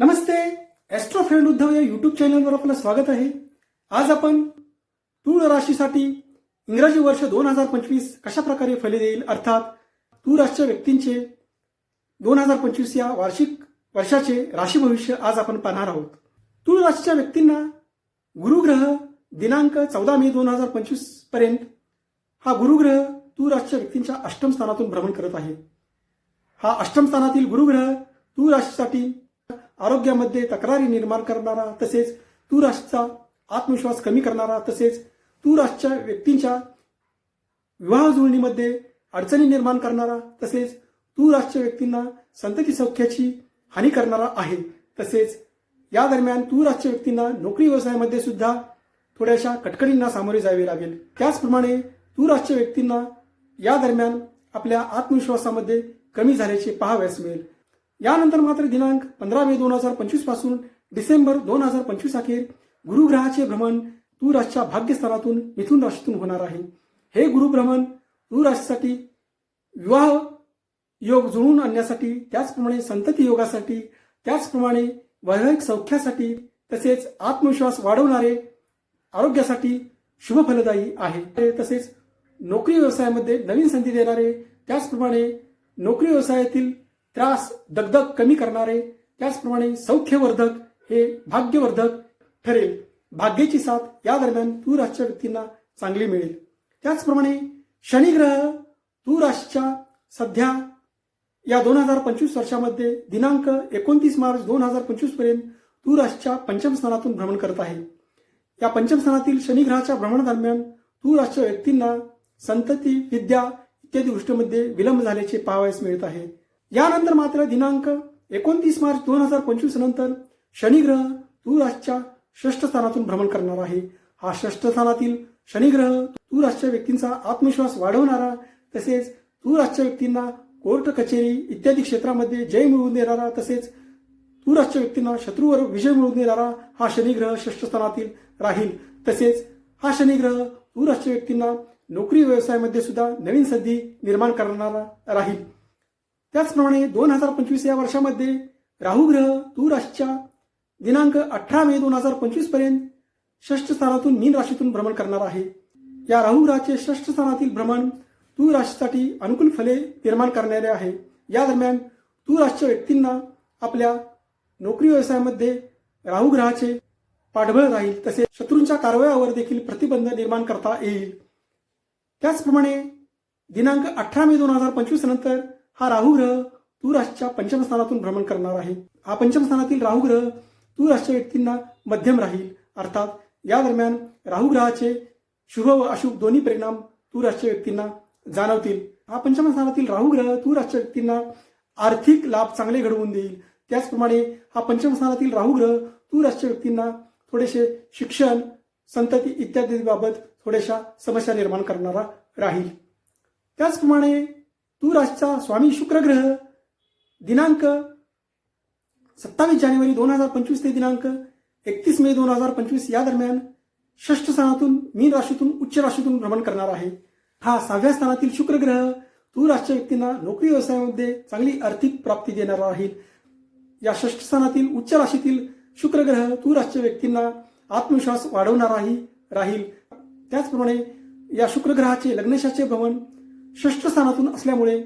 नमस्ते Austro friend Uddhav या YouTube चॅनलवर आपलं स्वागत आहे. आज आपण तूळ राशीसाठी इंग्रजी वर्ष दोन हजार पंचवीस कशा प्रकारे फैले देईल अर्थात तूळ राशीच्या व्यक्तींचे दोन हजार पंचवीस या वार्षिक वर्षाचे राशी भविष्य आज आपण पाहणार आहोत. तूळ राशीच्या व्यक्तींना गुरुग्रह दिनांक चौदा मे दोन हजार पंचवीसपर्यंत हा गुरुग्रह तूळ राशीच्या व्यक्तींच्या अष्टम स्थानातून भ्रमण करत आहे. हा अष्टम स्थानातील गुरुग्रह तूळ राशीसाठी आरोग्यामध्ये तक्रारी निर्माण करणारा तसेच तूळ आत्मविश्वास कमी करणारा तसेच तूळ व्यक्तींच्या विवाह जुळणीमध्ये अडचणी निर्माण करणारा तसेच तूळ व्यक्तींना संतती सौख्याची हानी करणारा आहे. तसेच या दरम्यान तूळ व्यक्तींना नोकरी व्यवसायामध्ये सुद्धा थोड्याशा कटकटींना सामोरे जावे लागेल. त्याचप्रमाणे तूळ व्यक्तींना या दरम्यान आपल्या आत्मविश्वासामध्ये कमी झाल्याचे पहावयास मिळेल. यानंतर मात्र दिनांक पंधरा मे दोन हजार पंचवीसपासून डिसेंबर दोन हजार पंचवीस अखेर गुरुग्रहाचे भ्रमण तुराशच्या भाग्यस्थानातून मिथुन राशीतून होणार आहे. हे गुरुभ्रमण तुराशीसाठी विवाह योग जुळवून आणण्यासाठी त्याचप्रमाणे संतती योगासाठी त्याचप्रमाणे वैवाहिक सौख्यासाठी तसेच आत्मविश्वास वाढवणारे आरोग्यासाठी शुभ फलदायी आहे. तसेच नोकरी व्यवसायामध्ये नवीन संधी देणारे त्याचप्रमाणे नोकरी व्यवसायातील त्रास दगदग कमी करणारे त्याचप्रमाणे सौख्यवर्धक हे भाग्यवर्धक ठरेल. भाग्याची साथ या दरम्यान तू राशीच्या व्यक्तींना चांगली मिळेल. त्याचप्रमाणे शनिग्रह तू राशीच्या सध्या या दोन हजार पंचवीस वर्षामध्ये दिनांक एकोणतीस मार्च दोन हजार पंचवीसपर्यंत तू राशीच्या पंचम स्थानातून भ्रमण करत आहे. या पंचम स्थानातील शनिग्रहाच्या भ्रमणादरम्यान तू राशीच्या व्यक्तींना संतती विद्या इत्यादी गोष्टीमध्ये विलंब झाल्याचे पाहावयास मिळत आहे. यानंतर मात्र दिनांक एकोणतीस मार्च दोन हजार पंचवीस नंतर शनिग्रह तू षष्ठ स्थानातून भ्रमण करणार आहे. हा षष्ठ स्थानातील शनिग्रह तू व्यक्तींचा आत्मविश्वास वाढवणारा तसेच तू व्यक्तींना कोर्ट कचेरी इत्यादी क्षेत्रामध्ये जय मिळवून देणारा तसेच तू व्यक्तींना शत्रूवर विजय मिळवून देणारा हा शनिग्रह षष्ठ स्थानातील राहील. तसेच हा शनिग्रह तू व्यक्तींना नोकरी व्यवसायामध्ये सुद्धा नवीन संधी निर्माण करणारा राहील. त्याचप्रमाणे दोन हजार पंचवीस या वर्षामध्ये राहुग्रह तू राशीच्या दिनांक अठरा मे दोन हजार पंचवीसपर्यंत षष्ठ स्थानातून मीन राशीतून भ्रमण करणार आहे. या राहुग्रहाचे षष्ठ स्थानातील भ्रमण तू राशीसाठी अनुकूल फले निर्माण करणारे आहे. या दरम्यान तू राशीच्या व्यक्तींना आपल्या नोकरी व्यवसायामध्ये राहुग्रहाचे पाठबळ राहील तसेच शत्रूंच्या कारवायावर देखील प्रतिबंध निर्माण करता येईल. त्याचप्रमाणे दिनांक अठरा मे दोन हजार पंचवीस नंतर हा राहू ग्रह तू राशीच्या पंचम स्थानातून भ्रमण करणार आहे. हा पंचम स्थानातील राहू ग्रह तू राशीच्या व्यक्तींना मध्यम राहील. अर्थात या दरम्यान राहू ग्रहाचे शुभ व अशुभ दोन्ही परिणाम तू राशीच्या व्यक्तींना जाणवतील. हा पंचम स्थानातील राहू ग्रह तू राशीच्या व्यक्तींना आर्थिक लाभ चांगले घडवून देईल. त्याचप्रमाणे हा पंचम स्थानातील राहू ग्रह तू राशीच्या व्यक्तींना थोडेसे शिक्षण संतती इत्यादी बाबत थोड्याशा समस्या निर्माण करणारा राहील. त्याचप्रमाणे तू राशीचा स्वामी शुक्रग्रह दिनांक सत्तावीस जानेवारी दोन हजार पंचवीस ते दिनांक एकतीस मे दोन हजार पंचवीस या दरम्यान षष्ठ स्थानातून मीन राशीतून उच्च राशीतून भ्रमण करणार आहे. हा सहाव्या स्थानातील शुक्रग्रह ग्रह व्यक्तींना नोकरी व्यवसायामध्ये चांगली आर्थिक प्राप्ती देणारा राहील या षष्ठ स्थानातील उच्च राशीतील शुक्रग्रह ग्रह व्यक्तींना आत्मविश्वास वाढवणाराही राहील. त्याचप्रमाणे या शुक्रग्रहाचे लग्नशाचे भ्रमण षष्ठ स्थानातून असल्यामुळे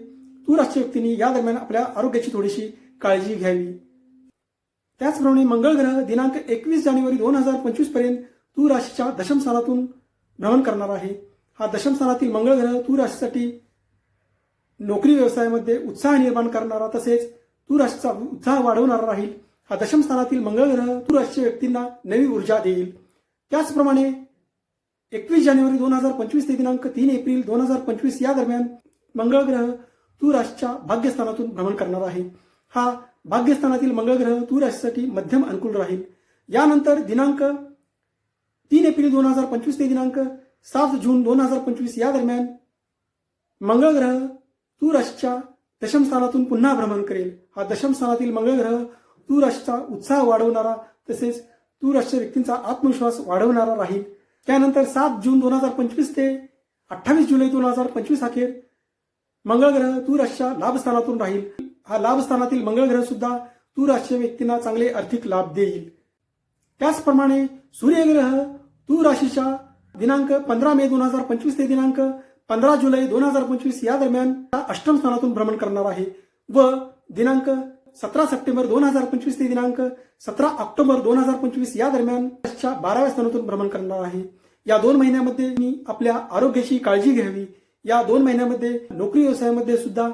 तू राष्ट्रीय व्यक्तींनी या दरम्यान आपल्या आरोग्याची थोडीशी काळजी घ्यावी. त्याचप्रमाणे मंगळ ग्रह दिनांक एकवीस जानेवारी दोन हजार पंचवीसपर्यंत तू राशीच्या दशम स्थानातून भ्रमण करणार आहे. हा दशम स्थानातील मंगळ ग्रह तू राशीसाठी नोकरी व्यवसायामध्ये उत्साह निर्माण करणारा तसेच तू राशीचा उत्साह वाढवणारा राहील. हा दशम स्थानातील मंगळ ग्रह तू राशीच्या व्यक्तींना नवी ऊर्जा देईल. त्याचप्रमाणे एकवीस जानेवारी दोन हजार पंचवीस ते दिनांक तीन एप्रिल दोन हजार पंचवीस या दरम्यान मंगळ ग्रह तुराशच्या भाग्यस्थानातून भ्रमण करणार आहे. हा भाग्यस्थानातील मंगळ ग्रह तुराशीसाठी मध्यम अनुकूल राहील. यानंतर दिनांक तीन एप्रिल दोन हजार पंचवीस ते दिनांक सात जून दोन हजार पंचवीस या दरम्यान मंगळ ग्रह तुराशच्या दशम स्थानातून पुन्हा भ्रमण करेल. हा दशम स्थानातील मंगळ ग्रह तुराशचा उत्साह वाढवणारा तसेच तुराशच्या व्यक्तींचा आत्मविश्वास वाढवणारा राहील. त्यानंतर सात जून दोन हजार पंचवीस ते अठ्ठावीस जुलै दोन हजार पंचवीस अखेर मंगळ ग्रह तू लाभस्थानातून राहील. हा लाभस्थानातील मंगळ ग्रह सुद्धा तू व्यक्तींना चांगले आर्थिक लाभ देईल. त्याचप्रमाणे सूर्यग्रह तू राशीच्या दिनांक पंधरा मे दोन हजार पंचवीस ते दिनांक पंधरा जुलै दोन हजार पंचवीस या दरम्यान अष्टम स्थानातून भ्रमण करणार आहे व दिनांक सतरा सप्टेंबर दोन हजार पंचवीस ते दिनांक सतरा ऑक्टोबर दोन हजार पंचवीस या दरम्यान बाराव्या स्थानातून भ्रमण करणार आहे. या दोन महिन्यामध्ये मी आपल्या आरोग्याची काळजी घ्यावी. या दोन महिन्यामध्ये नोकरी व्यवसायामध्ये सुद्धा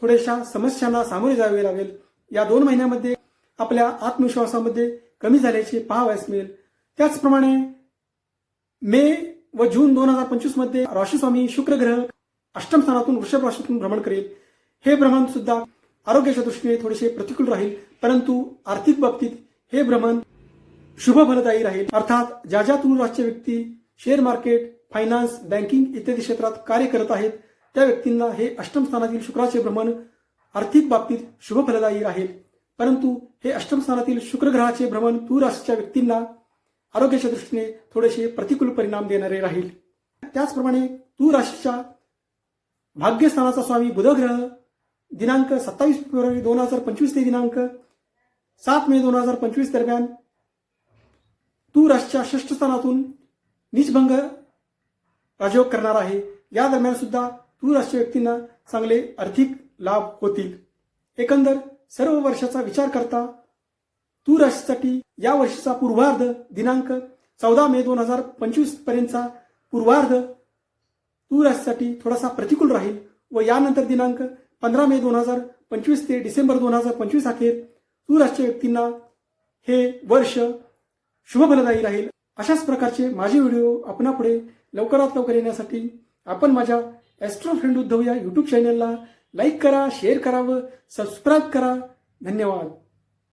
थोड्याशा समस्यांना सामोरे जावे लागेल. या दोन महिन्यामध्ये आपल्या आत्मविश्वासामध्ये कमी झाल्याचे पाहावयास मिळेल. त्याचप्रमाणे मे व जून दोन हजार पंचवीसमध्ये राशीस्वामी शुक्रग्रह अष्टम स्थानातून वृषभ राशीतून भ्रमण करेल. हे भ्रमण सुद्धा आरोग्याच्या दृष्टीने थोडेसे प्रतिकूल राहील. परंतु आर्थिक बाबतीत हे भ्रमण शुभ फलदायी राहील. अर्थात ज्या ज्या तुरुराजच्या व्यक्ती शेअर मार्केट फायनान्स बँकिंग इत्यादी क्षेत्रात कार्य करत आहेत. त्या व्यक्तींना हे अष्टम स्थानातील शुक्राचे भ्रमण आर्थिक बाबतीत शुभ फलदायी राहील परंतु हे अष्टम स्थानातील शुक्रग्रहाचे भ्रमण तूळ राशीच्या व्यक्तींना आरोग्याच्या दृष्टीने थोडेसे प्रतिकूल परिणाम देणारे राहील. त्याचप्रमाणे तू राशीच्या भाग्यस्थानाचा स्वामी बुधग्रह दिनांक सत्तावीस फेब्रुवारी दोन हजार पंचवीस ते दिनांक सात मे दोन हजार पंचवीस दरम्यान तू राशीच्या षष्ठ स्थानातून निजभंग राजयोग करणार आहे. या दरम्यान सुद्धा तू राष्ट्रीय व्यक्तींना चांगले आर्थिक लाभ होतील. एकंदर सर्व वर्षाचा विचार करता तू राशीसाठी या वर्षीचा पूर्वार्ध दिनांक चौदा मे दोन हजार पंचवीस पर्यंतचा पूर्वार्ध तू राशीसाठी थोडासा प्रतिकूल राहील व यानंतर दिनांक पंधरा मे दोन हजार पंचवीस ते डिसेंबर दोन हजार पंचवीस अखेर तू राष्ट्रीय व्यक्तींना हे वर्ष शुभफलदायी राहील. अशाच प्रकारचे माझे व्हिडिओ आपणापुढे लवकरात लवकर येण्यासाठी आपण माझ्या ॲस्ट्रो फ्रेंड उद्धव या यूट्यूब चॅनलला लाईक करा शेअर करा व सबस्क्राईब करा. धन्यवाद.